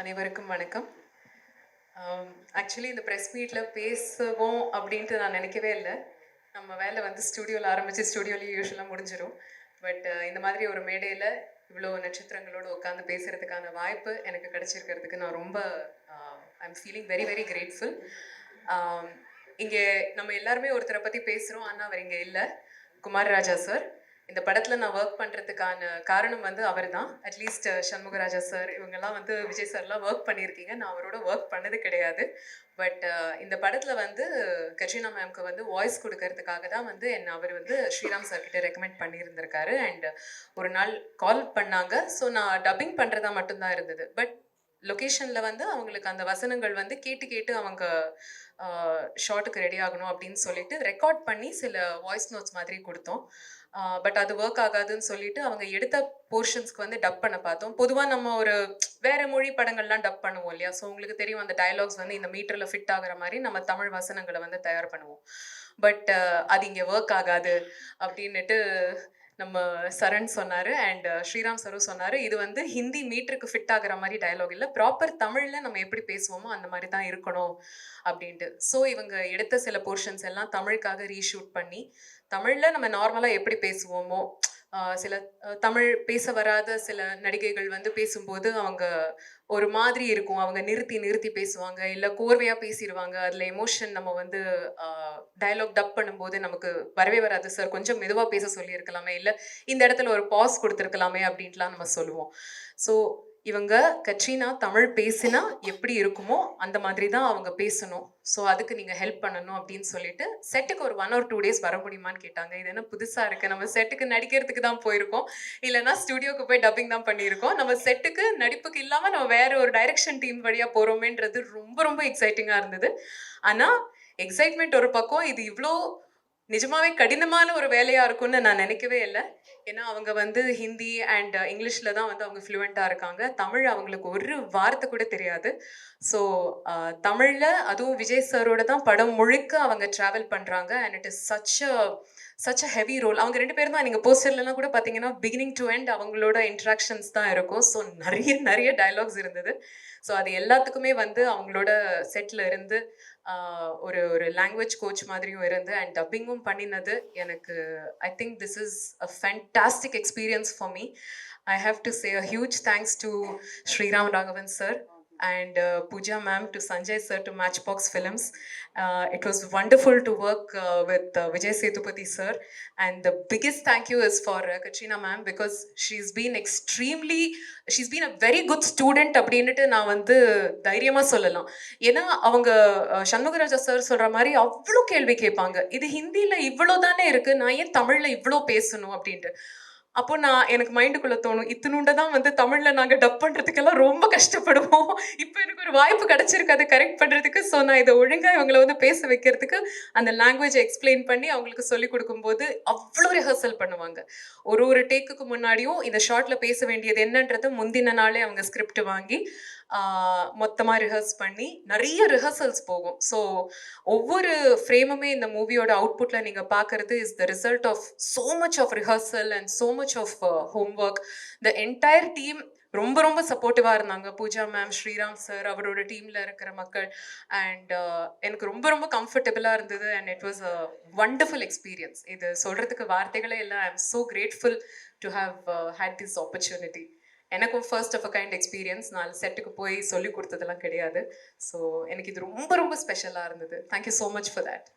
அனைவருக்கும் வணக்கம். ஆக்சுவலி இந்த ப்ரெஸ் மீட்டில் பேசுவோம் அப்படின்ட்டு நான் நினைக்கவே இல்லை. நம்ம வேலை வந்து ஸ்டுடியோவில் ஆரம்பித்து ஸ்டுடியோலேயே யூஸ்வலாக முடிஞ்சிடும் பட் இந்த மாதிரி ஒரு மேடையில் இவ்வளோ நட்சத்திரங்களோடு உட்காந்து பேசுகிறதுக்கான வாய்ப்பு எனக்கு கிடச்சிருக்கிறதுக்கு நான் ரொம்ப I am feeling very very grateful இங்கே நம்ம எல்லாருமே ஒருத்தரை பற்றி பேசுகிறோம் ஆனால் அவர் இங்கே இல்லை. குமார் ராஜா சார் இந்த படத்தில் நான் ஒர்க் பண்ணுறதுக்கான காரணம் வந்து அவர் தான் அட்லீஸ்ட் சண்முகராஜா சார் இவங்கெல்லாம் வந்து விஜய் சார்லாம் ஒர்க் பண்ணியிருக்கீங்க. நான் அவரோட ஒர்க் பண்ணது கிடையாது. பட் இந்த படத்தில் வந்து கட்ரினா மேம்க்கு வந்து வாய்ஸ் கொடுக்கறதுக்காக தான் வந்து என்னை அவர் வந்து ஸ்ரீராம் சார் கிட்ட ரெக்கமெண்ட் பண்ணியிருந்திருக்காரு. அண்ட் ஒரு நாள் கால் பண்ணாங்க. ஸோ நான் டப்பிங் பண்ணுறதா மட்டும்தான் இருந்தது. பட் லொக்கேஷனில் வந்து அவங்களுக்கு அந்த வசனங்கள் வந்து கேட்டு கேட்டு அவங்க ஷார்ட்டுக்கு ரெடி ஆகணும் அப்படின்னு சொல்லிட்டு ரெக்கார்ட் பண்ணி சில வாய்ஸ் நோட்ஸ் மாதிரி கொடுத்தோம். பட் அது ஒர்க் ஆகாதுன்னு சொல்லிட்டு அவங்க எடுத்த போர்ஷன்ஸ்க்கு வந்து டப் பண்ண பார்த்தோம். பொதுவாக நம்ம ஒரு வேற மொழி படங்கள்லாம் டப் பண்ணுவோம் இல்லையா? ஸோ உங்களுக்கு தெரியும் அந்த டயலாக்ஸ் வந்து இந்த மீட்டரில் ஃபிட் ஆகிற மாதிரி நம்ம தமிழ் வசனங்களை வந்து தயார் பண்ணுவோம். பட் uh, அது இங்கே ஒர்க் ஆகாது அப்படின்னுட்டு நம்ம சரண் சொன்னார் அண்ட் uh, ஸ்ரீராம் சரு சொன்னார். இது வந்து ஹிந்தி மீட்டருக்கு ஃபிட் ஆகிற மாதிரி டயலாக் இல்லை. ப்ராப்பர் தமிழில் நம்ம எப்படி பேசுவோமோ அந்த மாதிரி தான் இருக்கணும் அப்படின்ட்டு. ஸோ இவங்க எடுத்த சில போர்ஷன்ஸ் எல்லாம் தமிழுக்காக ரீஷூட் பண்ணி தமிழில் நம்ம நார்மலாக எப்படி பேசுவோமோ சில தமிழ் பேச வராத சில நடிகைகள் வந்து பேசும்போது அவங்க ஒரு மாதிரி இருக்கும். அவங்க நிறுத்தி நிறுத்தி பேசுவாங்க. இல்லை கோர்வையாக பேசிடுவாங்க அதில் எமோஷன் நம்ம வந்து டயலாக் டப் பண்ணும்போது நமக்கு வரவே வராது. சார் கொஞ்சம் மெதுவாக பேச சொல்லியிருக்கலாமே. இல்லை இந்த இடத்துல ஒரு பாஸ் கொடுத்துருக்கலாமே அப்படின்ட்டுலாம் நம்ம சொல்லுவோம். ஸோ இவங்க கட்ரினா தமிழ் பேசினா எப்படி இருக்குமோ அந்த மாதிரி தான் அவங்க பேசணும். ஸோ அதுக்கு நீங்கள் ஹெல்ப் பண்ணணும் அப்படின்னு சொல்லிட்டு செட்டுக்கு ஒரு ஒன் ஆர் டூ டேஸ் வர முடியுமான்னு கேட்டாங்க. இது என்ன புதுசாக இருக்குது நம்ம செட்டுக்கு நடிக்கிறதுக்கு தான் போயிருக்கோம். இல்லைனா ஸ்டுடியோக்கு போய் டப்பிங் தான் பண்ணியிருக்கோம். நம்ம செட்டுக்கு நடிப்புக்கு இல்லாமல் நம்ம வேற ஒரு டைரக்ஷன் டீம் வழியாக போகிறோமேன்றது ரொம்ப ரொம்ப எக்ஸைட்டிங்காக இருந்தது. ஆனால் எக்ஸைட்மெண்ட் ஒரு பக்கம் இது இவ்வளோ நிஜமாவே கடினமான ஒரு வேலையாக இருக்கும்னு நான் நினைக்கவே இல்லை. ஏன்னா அவங்க வந்து ஹிந்தி அண்ட் இங்கிலீஷில் தான் வந்து அவங்க ஃப்ளூவெண்ட்டாக இருக்காங்க. தமிழ் அவங்களுக்கு ஒரு வார்த்தை கூட தெரியாது. ஸோ தமிழில் அதுவும் விஜய் சாரோட தான் படம் முழுக்க அவங்க ட்ராவல் பண்ணுறாங்க and it is such a such a heavy role அவங்க ரெண்டு பேரும் தான் நீங்கள் போஸ்டர்லலாம் கூட பார்த்தீங்கன்னா பிகினிங் டு எண்ட் அவங்களோட இன்ட்ராக்ஷன்ஸ் தான் இருக்கும். ஸோ நிறைய நிறைய டைலாக்ஸ் இருந்தது. ஸோ அது எல்லாத்துக்குமே வந்து அவங்களோட செட்டில் இருந்து ஒரு ஒரு லாங்குவேஜ் கோச் மாதிரியும் இருந்து அண்ட் டப்பிங்கும் பண்ணினது எனக்கு I think this is a fantastic experience for me I have to say a huge thanks to Sriram Raghavan sir and uh, Pooja ma'am to Sanjay sir to Matchbox Films. Uh, it was wonderful to work uh, with uh, Vijay Setupati sir. And the biggest thank you is for uh, Katrina ma'am because she's been extremely, she's been a very good student அப்படின்னுட்டு நான் வந்து தைரியமாக சொல்லலாம் ஏன்னா அவங்க Shanmugaraja sir சொல்கிற மாதிரி அவ்வளோ கேள்வி கேட்பாங்க இது ஹிந்தியில் இவ்வளோ தானே இருக்குது நான் ஏன் தமிழில் இவ்வளோ பேசணும் அப்படின்ட்டு அப்போ நான் எனக்கு மைண்டுக்குள்ள தோணும் இத்தினுண்ட தான் வந்து தமிழ்ல நாங்க டப் பண்றதுக்கெல்லாம் ரொம்ப கஷ்டப்படுவோம். இப்போ எனக்கு ஒரு வாய்ப்பு கிடைச்சிருக்கு அதை கரெக்ட் பண்றதுக்கு. ஸோ நான் இதை ஒழுங்கா இவங்களை வந்து பேச வைக்கிறதுக்கு அந்த லாங்குவேஜ் எக்ஸ்பிளைன் பண்ணி அவங்களுக்கு சொல்லி கொடுக்கும்போது அவ்வளோ ரிஹர்சல் பண்ணுவாங்க. ஒரு ஒரு டேக்குக்கு முன்னாடியும் இந்த ஷார்ட்ல பேச வேண்டியது என்னன்றது முந்தின நாளே அவங்க ஸ்கிரிப்ட் வாங்கி மொத்தமாக ரிஹர்ஸ் பண்ணி நிறைய ரிஹர்சல்ஸ் போகும். ஸோ ஒவ்வொரு ஃப்ரேமுமே இந்த மூவியோட அவுட்புட்டில் நீங்கள் பார்க்குறது is the result of so much of rehearsal and so much of homework the entire team ரொம்ப ரொம்ப சப்போர்ட்டிவாக இருந்தாங்க. பூஜா மேம் ஸ்ரீராம் சார் அவரோட டீமில் இருக்கிற மக்கள். அண்ட் uh, எனக்கு ரொம்ப ரொம்ப கம்ஃபர்டபுளாக இருந்தது. And it was a wonderful experience இது சொல்கிறதுக்கு வார்த்தைகளே இல்லை. I am so grateful to have had this opportunity எனக்கும் first of a kind experience நான் செட்டுக்கு போய் சொல்லி கொடுத்ததெல்லாம் கிடையாது. ஸோ எனக்கு இது ரொம்ப ரொம்ப ஸ்பெஷலாக இருந்தது. Thank you so much for that